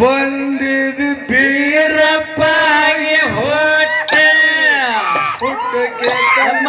ಬಂದಿದ ಬೀರಪ್ಪಾಗಿ ಹೊಟ್ಟೆ. ಹುಟ್ಟುಗೆ ತಮ್ಮ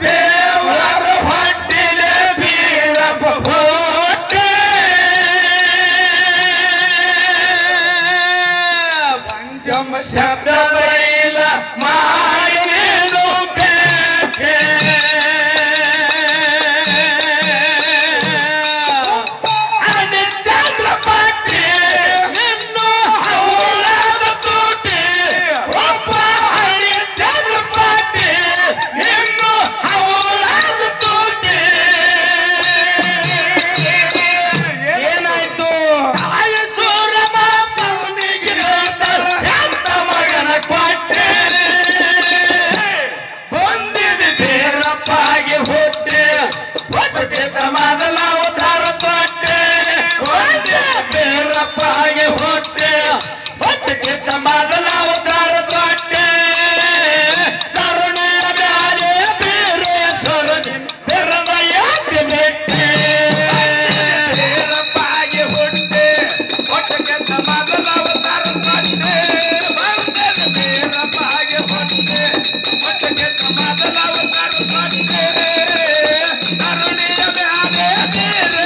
デ ಅರುಣೆಯ ಬ್ಯಾಗ ಬೇರೆ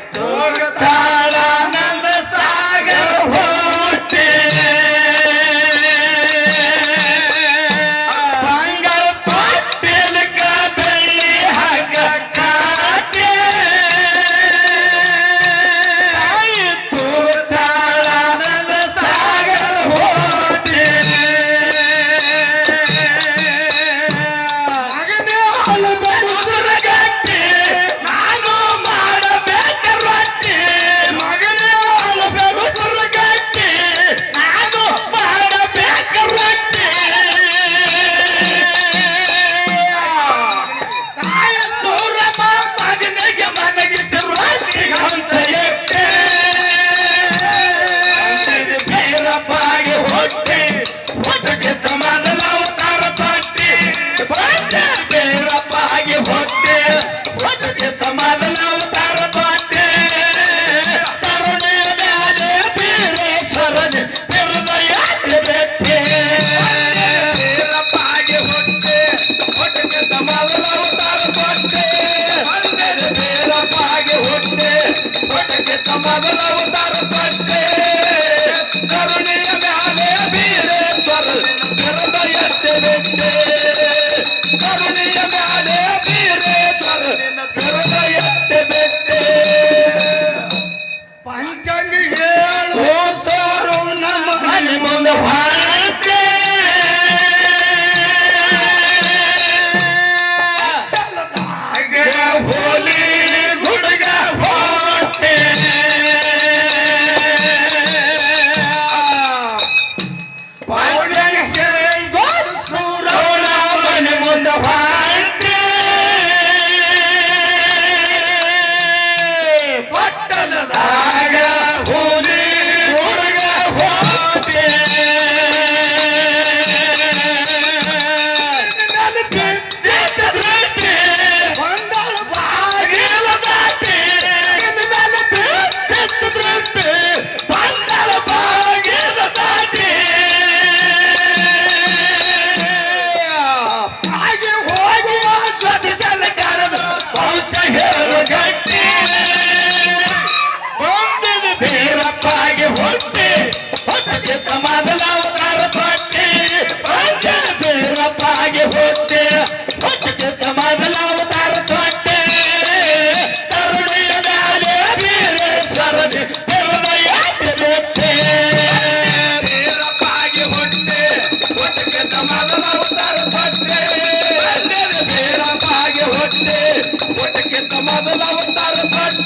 Baba, Baba, Baba. Bye. காதல் அவதார காட்டு